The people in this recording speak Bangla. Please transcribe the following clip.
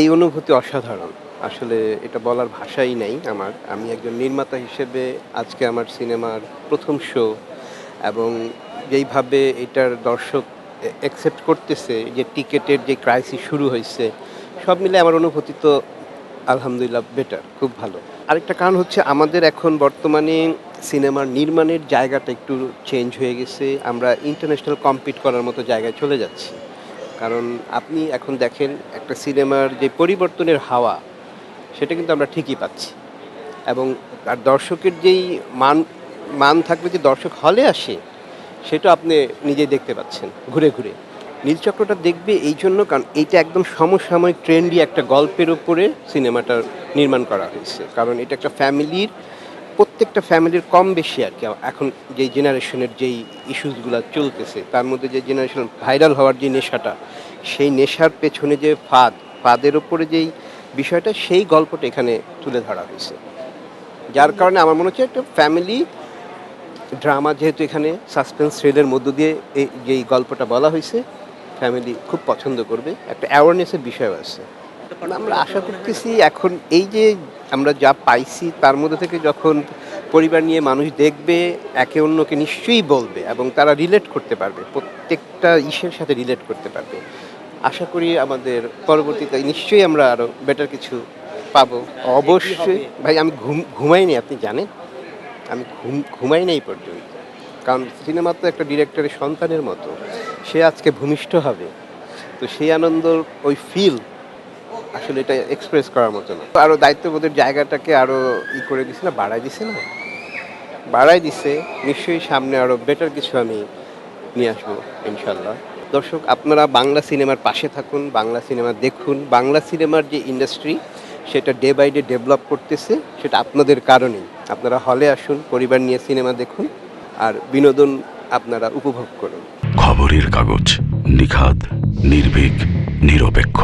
এই অনুভূতি অসাধারণ। আসলে এটা বলার ভাষাই নেই আমার। আমি একজন নির্মাতা হিসেবে আজকে আমার সিনেমার প্রথম শো এবং যেইভাবে এটার দর্শক অ্যাকসেপ্ট করতেছে, যে টিকেটের যে ক্রাইসিস শুরু হয়েছে, সব মিলে আমার অনুভূতি তো আলহামদুলিল্লাহ বেটার খুব ভালো। আরেকটা কারণ হচ্ছে আমাদের এখন বর্তমানে সিনেমার নির্মাণের জায়গাটা একটু চেঞ্জ হয়ে গেছে। আমরা ইন্টারন্যাশনাল কম্পিট করার মতো জায়গায় চলে যাচ্ছি। কারণ আপনি এখন দেখেন একটা সিনেমার যে পরিবর্তনের হাওয়া, সেটা কিন্তু আমরা ঠিকই পাচ্ছি। এবং আর দর্শকের যেই মান মান থাকবে যে দর্শক হলে আসে, সেটা আপনি নিজেই দেখতে পাচ্ছেন ঘুরে ঘুরে। নীলচক্রটা দেখবে এই জন্য কারণ এইটা একদম সমসাময়িক ট্রেন্ডি একটা গল্পের উপরে সিনেমাটা নির্মাণ করা হয়েছে। কারণ এটা একটা ফ্যামিলির প্রত্যেকটা ফ্যামিলির কম বেশি আর কি। এখন যেই জেনারেশনের যেই ইস্যুসগুলো চলতেছে, তার মধ্যে যে জেনারেশন ভাইরাল হওয়ার যে নেশাটা, সেই নেশার পেছনে যে ফাঁদ, ফাঁদের ওপরে যেই বিষয়টা, সেই গল্পটা এখানে তুলে ধরা হয়েছে। যার কারণে আমার মনে হচ্ছে একটা ফ্যামিলি ড্রামা যেহেতু এখানে সাসপেন্স থ্রিলের মধ্য দিয়ে এই, যেই গল্পটা বলা হয়েছে ফ্যামিলি খুব পছন্দ করবে। একটা অ্যাওয়ারনেসের বিষয় আছে। আমরা আশা করতেছি এখন এই যে আমরা যা পাইছি, তার মধ্যে থেকে যখন পরিবার নিয়ে মানুষ দেখবে, একে অন্যকে নিশ্চয়ই বলবে এবং তারা রিলেট করতে পারবে, প্রত্যেকটা ইসের সাথে রিলেট করতে পারবে। আশা করি আমাদের পরবর্তীতে নিশ্চয়ই আমরা আরও বেটার কিছু পাবো। অবশ্যই, ভাই, আমি ঘুম, ঘুমাইনি, আপনি জানেন? আমি ঘুম, ঘুমাই নাই পর্যন্ত। কারণ সিনেমা তো একটা ডিরেক্টরের সন্তানের মতো। সে আজকে ভূমিষ্ঠ হবে। তো সেই আনন্দ, ওই ফিল আসলে এটা এক্সপ্রেস করার মতো না। আরও দায়িত্ববোধের জায়গাটাকে আরও ই করে দিছে না বাড়াই দিছে না? বাড়াই দিছে, নিশ্চয়ই সামনে আরও বেটার কিছু আমি নিয়ে আসব ইনশাল্লাহ দর্শক, আপনারা বাংলা সিনেমার পাশে থাকুন, বাংলা সিনেমা দেখুন। বাংলা সিনেমার যে ইন্ডাস্ট্রি সেটা ডে বাই ডে ডেভেলপ করতেছে, সেটা আপনাদের কারণেই। আপনারা হলে আসুন, পরিবার নিয়ে সিনেমা দেখুন, আর বিনোদন আপনারা উপভোগ করুন। খবরের কাগজ নিখাদ, নির্ভীক, নিরপেক্ষ।